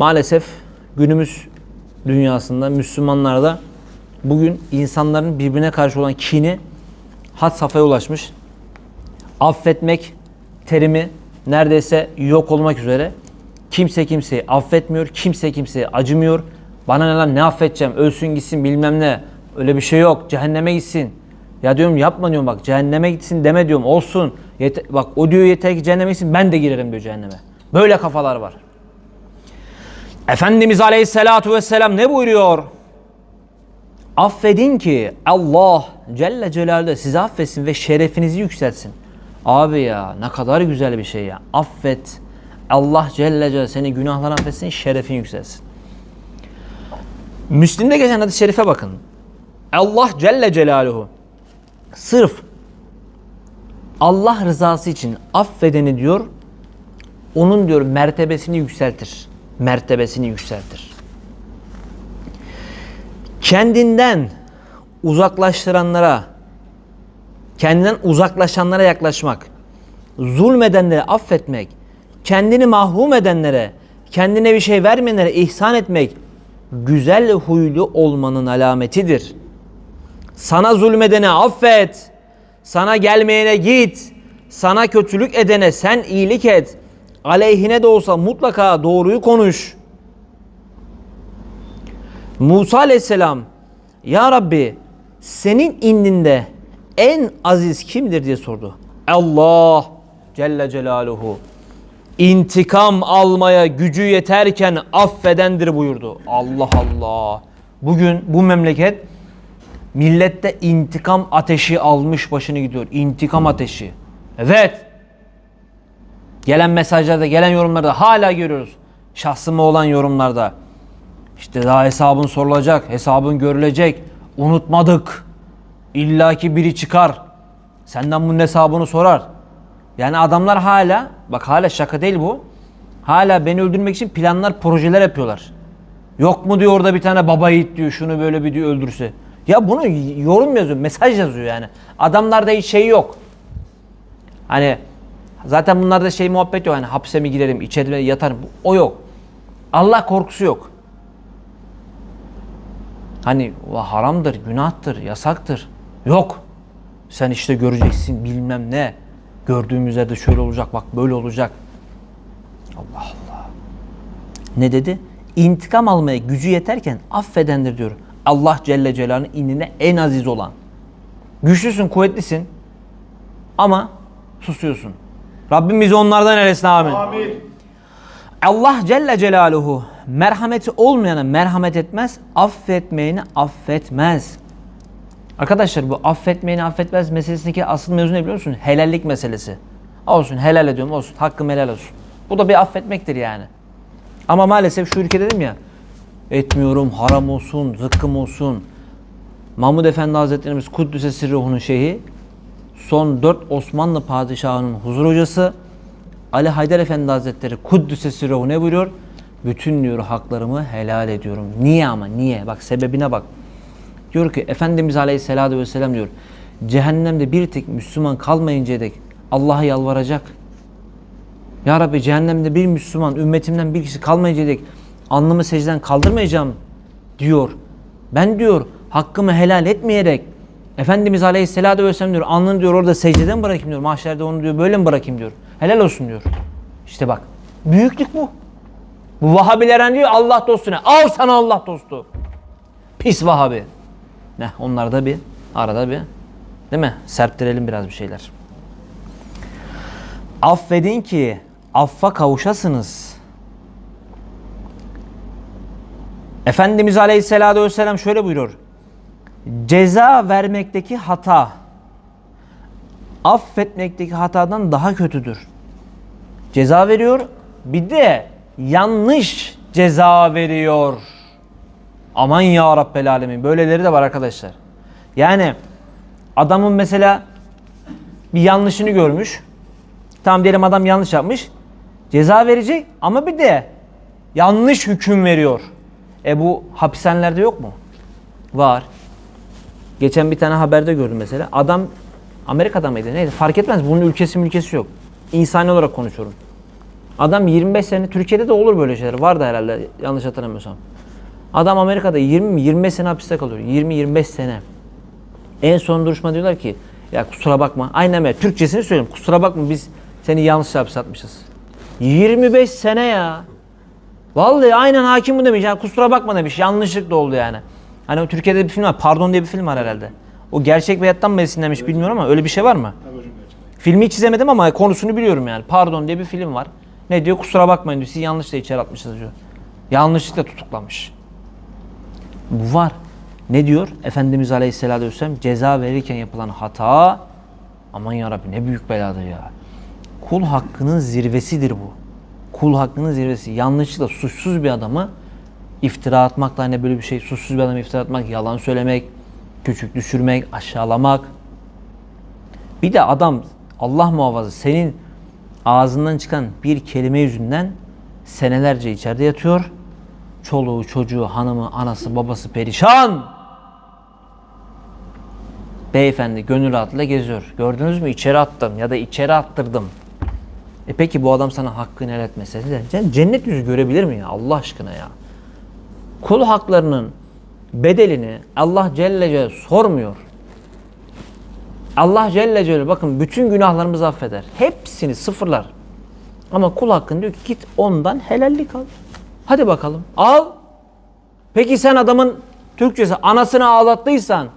Maalesef günümüz dünyasında Müslümanlarda bugün insanların birbirine karşı olan kini had safhaya ulaşmış. Affetmek terimi neredeyse yok olmak üzere. Kimse kimseyi affetmiyor, kimse kimseye acımıyor. Bana ne lan ne affedeceğim, ölsün gitsin bilmem ne. Öyle bir şey yok, cehenneme gitsin. Ya diyorum yapma diyorum bak cehenneme gitsin deme diyorum olsun. Yete- bak o diyor yeter ki cehenneme gitsin ben de girerim diyor cehenneme. Böyle kafalar var. Efendimiz Aleyhisselatu Vesselam ne buyuruyor? Affedin ki Allah Celle Celaluhu sizi affetsin ve şerefinizi yükseltsin. Abi ya ne kadar güzel bir şey ya. Affet. Allah Celle Celaluhu seni günahlarını affetsin, şerefin yükselsin. Müslim'de geçen hadis-i şerife bakın. Allah Celle Celaluhu sırf Allah rızası için affedeni diyor, onun diyor mertebesini yükseltir. Mertebesini yükseltir. Kendinden uzaklaştıranlara, kendinden uzaklaşanlara yaklaşmak, zulmedenleri affetmek, kendini mahrum edenlere, kendine bir şey vermeyenlere ihsan etmek, güzel huylu olmanın alametidir. Sana zulmedene affet, sana gelmeyene git, sana kötülük edene sen iyilik et, aleyhine de olsa mutlaka doğruyu konuş. Musa aleyhisselam, Ya Rabbi senin indinde en aziz kimdir diye sordu. Allah Celle Celaluhu intikam almaya gücü yeterken affedendir buyurdu. Allah Allah. Bugün bu memleket millette intikam ateşi almış başını gidiyor. İntikam ateşi. Evet. Gelen mesajlarda, gelen yorumlarda hala görüyoruz. Şahsıma olan yorumlarda. İşte daha hesabın sorulacak, hesabın görülecek. Unutmadık. İlla ki biri çıkar. Senden bunun hesabını sorar. Yani adamlar hala, bak hala şaka değil bu. Hala beni öldürmek için planlar, projeler yapıyorlar. Yok mu diyor orada bir tane baba yiğit diyor şunu böyle bir diyor öldürse. Ya bunu yorum yazıyor, mesaj yazıyor yani. Adamlarda hiç şey yok. Hani zaten bunlarda şey muhabbet yok. Hani hapse mi girerim, içeride yatarım. O yok. Allah korkusu yok. Hani "Va, haramdır, günahtır, yasaktır. Yok. Sen işte göreceksin bilmem ne. Gördüğümüz yerde şöyle olacak bak böyle olacak. Allah Allah. Ne dedi? İntikam almaya gücü yeterken affedendir diyor. Allah Celle Celaluhu'nun indine en aziz olan. Güçlüsün, kuvvetlisin ama susuyorsun. Rabbim bizi onlardan eylesin amin. Allah Celle Celaluhu merhameti olmayana merhamet etmez, affetmeyeni affetmez. Arkadaşlar bu affetmeyeni affetmez meselesindeki asıl mevzu ne biliyor musun? Helallik meselesi. Olsun helal ediyorum olsun hakkım helal olsun. Bu da bir affetmektir yani. Ama maalesef şu ülke dedim ya etmiyorum haram olsun zıkkım olsun. Mahmud Efendi Hazretlerimiz Kuddüs'e sirruhunun şeyhi son 4 Osmanlı padişahının huzur hocası Ali Haydar Efendi Hazretleri Kuddüs'e sirruhu ne buyuruyor? Bütün diyor haklarımı helal ediyorum. Niye ama niye? Bak sebebine bak. Diyor ki Efendimiz Aleyhisselatü Vesselam diyor cehennemde bir tek Müslüman kalmayıncaya dek Allah'a yalvaracak. Ya Rabbi cehennemde bir Müslüman ümmetimden bir kişi kalmayıncaya dek alnımı secden kaldırmayacağım diyor. Ben diyor hakkımı helal etmeyerek Efendimiz Aleyhisselatü Vesselam diyor alnını diyor orada secdeden bırakayım diyor. Mahşerde onu diyor böyle mi bırakayım diyor. Helal olsun diyor. İşte bak büyüklük bu. Bu Vahabileren diyor Allah dostu ne? Al sana Allah dostu. Pis Vahabi. Ne onlar da bir arada bir değil mi? Serptirelim biraz bir şeyler. Affedin ki affa kavuşasınız. Efendimiz Aleyhisselatü Vesselam şöyle buyuruyor. Ceza vermekteki hata affetmekteki hatadan daha kötüdür. Ceza veriyor bir de yanlış ceza veriyor. Aman ya Rabbel Alemin. Böyleleri de var arkadaşlar. Yani adamın mesela bir yanlışını görmüş. Tamam diyelim adam yanlış yapmış. Ceza verecek ama bir de yanlış hüküm veriyor. E bu hapishanelerde yok mu? Var. Geçen bir tane haberde gördüm mesela. Adam Amerika'da mıydı? Neydi? Fark etmez. Bunun ülkesi mülkesi yok. İnsani olarak konuşuyorum. Adam 25 sene Türkiye'de de olur böyle şeyler. Var da herhalde yanlış hatırlamıyorsam. Adam Amerika'da 20 25 sene hapiste kalıyor. 20 25 sene. En son duruşma diyorlar ki ya kusura bakma. Aynen öyle. Türkçesini söyleyeyim. Kusura bakma biz seni yanlış hapse atmışız. 25 sene ya. Vallahi aynen hakim bu demiş. Ya kusura bakma demiş. Yanlışlık da oldu yani. Hani o Türkiye'de bir film var. Pardon diye bir film var herhalde. O gerçek hayattan mı esinlenmiş bilmiyorum ama öyle bir şey var mı? Filmi hiç izlemedim ama konusunu biliyorum yani. Pardon diye bir film var. Ne diyor? Kusura bakmayın diyor. Siz yanlışla içeri atmışsınız diyor. Yanlışlıkla tutuklamış. Bu var. Ne diyor? Efendimiz Aleyhisselatü Vesselam ceza verirken yapılan hata aman yarabbi ne büyük beladır ya. Kul hakkının zirvesidir bu. Kul hakkının zirvesi. Yanlışlıkla suçsuz bir adamı iftira atmakla hani böyle bir şey suçsuz bir adamı iftira atmak, yalan söylemek, küçük düşürmek, aşağılamak. Bir de adam Allah muhafaza senin ağzından çıkan bir kelime yüzünden senelerce içeride yatıyor. Çoluğu, çocuğu, hanımı, anası, babası perişan. Beyefendi gönül rahatlığıyla geziyor. Gördünüz mü? İçeri attım ya da içeri attırdım. E peki bu adam sana hakkını helal etmese cennet yüzü görebilir mi ya Allah aşkına ya? Kul haklarının bedelini Allah Celle Celle sormuyor. Allah Celle Celle bakın bütün günahlarımızı affeder. Hepsini sıfırlar. Ama kul hakkın diyor ki git ondan helallik al. Hadi bakalım al. Peki sen adamın Türkçesi anasını ağlattıysan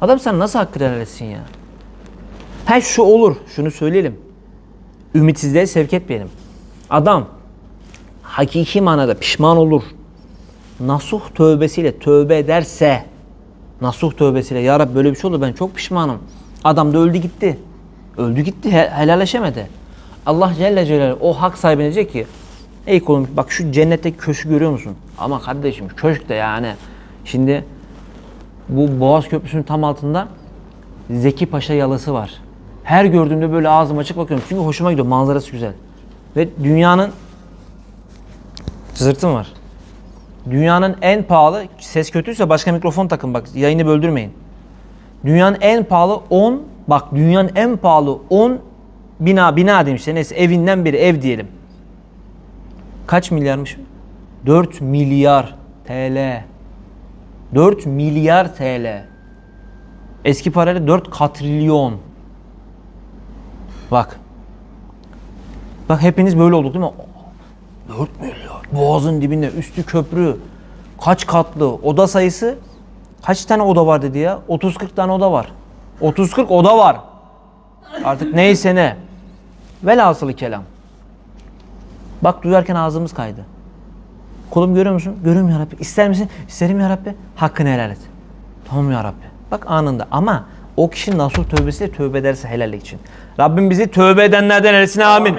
adam sen nasıl hakkını helal ya? Ha şu olur şunu söyleyelim. Ümitsizliğe sevk etmeyelim. Adam hakiki manada pişman olur. Nasuh tövbesiyle tövbe ederse Nasuh tövbesiyle ya Rabbi böyle bir şey oldu ben çok pişmanım. Adam da öldü gitti. Öldü gitti he- helalleşemedi. Allah Celle Celaluhu o hak sahibine diyecek ki Ey kulum bak şu cennetteki köşkü görüyor musun? Ama kardeşim köşk de yani şimdi bu Boğaz Köprüsü'nün tam altında Zeki Paşa yalısı var. Her gördüğümde böyle ağzım açık bakıyorum. Çünkü hoşuma gidiyor. Manzarası güzel. Ve dünyanın zırtım var. Dünyanın en pahalı ses kötüyse başka mikrofon takın bak yayını böldürmeyin. Dünyanın en pahalı 10 bak dünyanın en pahalı 10 bina bina işte neyse evinden biri ev diyelim. Kaç milyarmış? 4 milyar TL. 4 milyar TL. Eski parayla 4 katrilyon. Bak. Bak hepiniz böyle olduk değil mi? 4 milyar. Boğazın dibinde üstü köprü. Kaç katlı oda sayısı? Kaç tane oda var dedi ya? 30-40 tane oda var. 30-40 oda var. Artık neyse ne. Velhasılı kelam. Bak duyarken ağzımız kaydı. Kolum görüyor musun? Görüyorum ya Rabbi. İster misin? İsterim ya Rabbi. Hakkını helal et. Tamam ya Rabbi. Bak anında ama o kişi nasuh tövbesiyle tövbe ederse helallik için. Rabbim bizi tövbe edenlerden eylesin amin.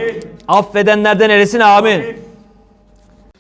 Affedenlerden eylesin amin.